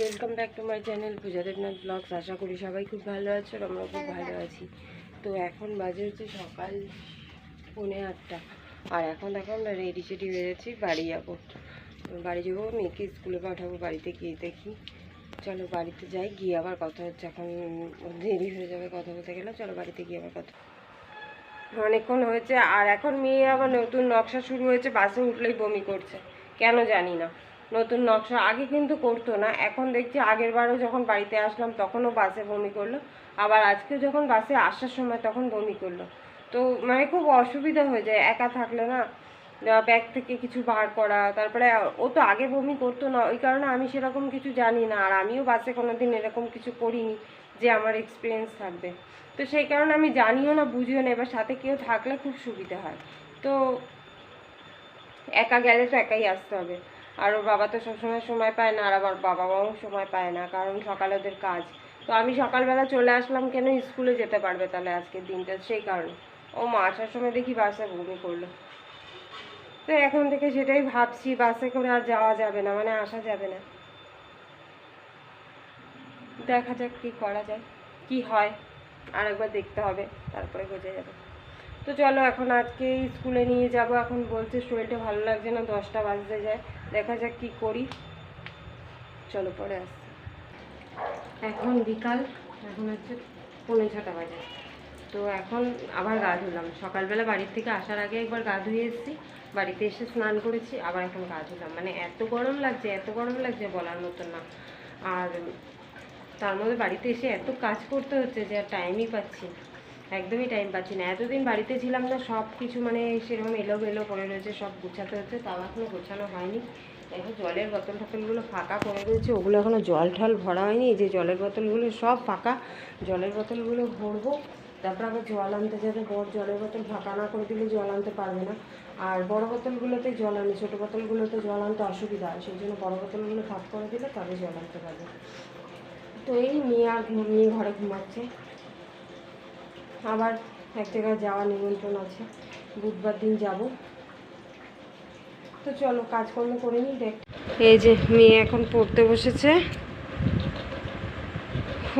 Welcome back to my channel Puja Debnath blogs আশা করি সবাই খুব ভালো আছো আমরা খুব ভালো আছি। তো এখন বাজে হচ্ছে সকাল পৌনে আটটা। আর এখন দেখো আমরা রেডি সেডি বেরোচ্ছি বাড়ি যাব। বাড়ি যাব, মেয়েকে স্কুলে পাঠাবো, বাড়িতে গিয়ে দেখি। চলো বাড়িতে যাই, গিয়ে আবার কথা হচ্ছে। এখন দেরি হয়ে যাবে কথা বলতে গেলে, চলো বাড়িতে গিয়ে আবার কথা অনেকক্ষণ হয়েছে, আর এখন মেয়ে আবার নতুন নকশা শুরু হয়েছে, বাসে উঠলেই বমি করছে। কেন জানি না। নতুন নকশা, আগে কিন্তু করতো না। এখন দেখছি আগের বারও যখন বাড়িতে আসলাম, তখনও বাসে বমি করল। আবার আজকে যখন বাসে আসার সময় তখন বমি করল। তো মানে খুব অসুবিধা হয়ে যায়, একা থাকলে না ব্যাগ থেকে কিছু বার করা, তারপরে ও তো আগে বমি করতো না, ওই কারণে আমি সেরকম কিছু জানি না। আর আমিও বাসে কোনো দিন এরকম কিছু করিনি যে আমার এক্সপিরিয়েন্স থাকবে। তো সেই কারণে আমি জানিও না, বুঝিও না, এবার সাথে কেউ থাকলে খুব সুবিধা হয়। তো একা গেলে তো একাই আসতে হবে। আর ওর বাবা তো সবসময় সময় পায় না, আর আমার বাবা মাও সময় পায় না, কারণ সকালে ওদের কাজ। তো আমি সকালবেলা চলে আসলাম, কেন স্কুলে যেতে পারবে তাহলে আজকের দিনটা? সেই কারণে। ও মা আসার সময় দেখি বাসে বমি করল। তো এখন থেকে সেটাই ভাবছি, বাসে করে আর যাওয়া যাবে না মানে আসা যাবে না। দেখা যাক কি করা যায়, কি হয়, আরেকবার দেখতে হবে, তারপরে বোঝা যাবে। তো চলো এখন আজকে স্কুলে নিয়ে যাব। এখন বলছে শরীরটা ভালো লাগছে না, দশটা বাজতে যায়। দেখা যাক কি করি। চলো পরে আসছি। এখন বিকাল, এখন হচ্ছে পৌনে ছটা বাজে। তো এখন আবার গা ধুলাম। সকালবেলা বাড়ির থেকে আসার আগে একবার গা ধুয়ে এসেছি। বাড়িতে এসে স্নান করেছি, আবার এখন গা ধুলাম। মানে এত গরম লাগছে, এত গরম লাগছে বলার মতন না। আর তার মধ্যে বাড়িতে এসে এত কাজ করতে হচ্ছে যে আর টাইমই পাচ্ছি না। একদমই টাইম পাচ্ছি না। এতদিন বাড়িতে ছিলাম না সব কিছু মানে সেরকম এলো বেলো পড়ে রয়েছে, সব গুছাতে হচ্ছে, তাও এখনও গোছানো হয়নি। এখন জলের বোতল টোতলগুলো ফাঁকা করে রয়েছে, ওগুলো এখনও জল ঠল ভরা হয়নি যে জলের বোতলগুলো সব ফাঁকা। জলের বোতলগুলো ভরবো, তারপর আবার জল আনতে যাবে বড় জলের বোতল ফাঁকা না করে দিলে জল আনতে পারবে না। আর বড় বোতলগুলোতে জল আনি, ছোটো বোতলগুলোতে জল আনতে অসুবিধা হয়, সেই জন্য বড় বোতলগুলো ফাঁক করে দিলে তবে জল আনতে পারবে। তো এই মেয়ে আর মেয়ে ঘরে ঘুমাচ্ছে। আবার এক জায়গায় যাওয়া নিমন্ত্রণ আছে। বুধবার দিন যাব। তো চলো, কাজকর্ম করে নিই, দেখ। এই যে মেয়ে এখন পড়তে বসেছে।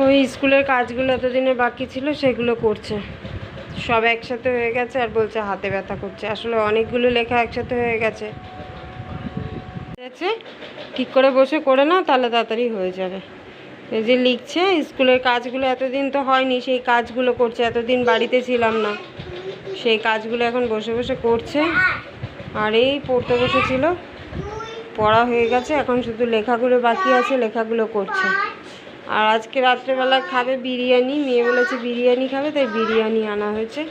ওই স্কুলের কাজগুলো এতদিনে বাকি ছিল, সেগুলো করছে। সব একসাথে হয়ে গেছে আর বলছে হাতে ব্যথা করছে। আসলে অনেকগুলো লেখা একসাথে হয়ে গেছে। ঠিক করে বসে, করে না তাহলে তাড়াতাড়ি হয়ে যাবে। এই যে লিখছে, স্কুলের কাজগুলো এতদিন তো হয়নি, সেই কাজগুলো করছে, এতদিন বাড়িতে ছিলাম না। সেই কাজগুলো এখন বসে বসে করছে। আর এই পড়তে বসেছিল। পড়া হয়ে গেছে, এখন শুধু লেখাগুলো বাকি আছে, লেখাগুলো করছে। আর আজকে রাত্রেবেলা খাবে বিরিয়ানি, মেয়ে বলেছে বিরিয়ানি খাবে, তাই বিরিয়ানি আনা হয়েছে।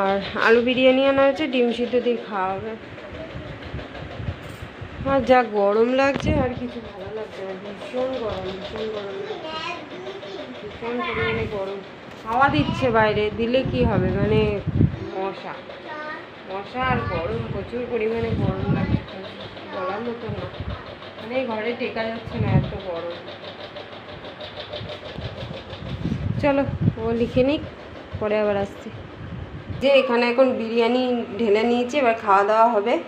আর আলু বিরিয়ানি আনা হয়েছে, ডিম সিদ্ধ দিয়ে খাওয়া হবে আর যা গরম লাগছে, আর কিছু ভালো লাগছে না, ভীষণ গরম ভীষণ গরম। গরম হাওয়া দিচ্ছে বাইরে, দিলে কি হবে? মানে মশা। মশা আর গরম, প্রচুর পরিমাণে গরম লাগছে বলার মতো না। মানে ঘরে টেকা যাচ্ছে না এত গরম। চলো, ও লিখে নিক, পরে আবার আসছি। যে এখানে এখন বিরিয়ানি ঢেলে নিয়েছি, এবার খাওয়া দাওয়া হবে।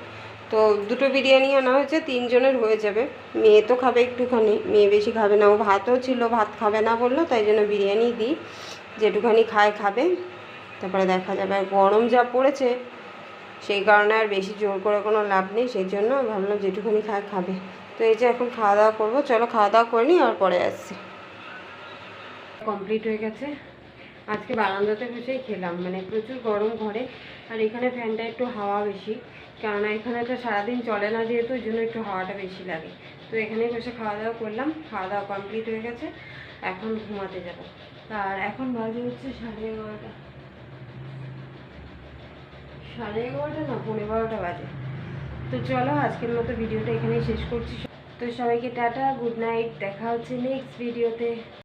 তো দুটো বিরিয়ানি আনা হয়েছে, তিনজনের হয়ে যাবে। মেয়ে তো খাবে একটুখানি, মেয়ে বেশি খাবে না। ও ভাতও ছিল, ভাত খাবে না বলল, তাই জন্য বিরিয়ানি দিই। যেটুখানি খায়, খাবে। তারপরে দেখা যাবে, আর গরম যা পড়েছে, সেই কারণে আর বেশি জোর করে কোনো লাভ নেই। সেই জন্য ভাবলাম যেটুখানি খায়, খাবে। তো এই যে এখন খাওয়া দাওয়া করব। চলো খাওয়া দাওয়া করে নিই আর পরে আসছি। কমপ্লিট হয়ে গেছে। আজকে বারান্দাতে বসেই খেলাম মানে প্রচুর গরম ঘরে, আর এখানে ফ্যানটা একটু হাওয়া বেশি, কেননা এখানে তো সারাদিন চলে না যেহেতু, ওই জন্য একটু হাওয়াটা বেশি লাগে। তো এখানেই বসে খাওয়া দাওয়া করলাম, খাওয়া দাওয়া কমপ্লিট হয়ে গেছে, এখন ঘুমাতে যাব। আর এখন বাজে হচ্ছে সাড়ে এগারোটা। সাড়ে এগারোটা না পনেরো বারোটা বাজে। তো চলো, আজকের মতো ভিডিওটা এখানেই শেষ করছি। তো সবাইকে টাটা, গুড নাইট, দেখা হচ্ছে নেক্সট ভিডিওতে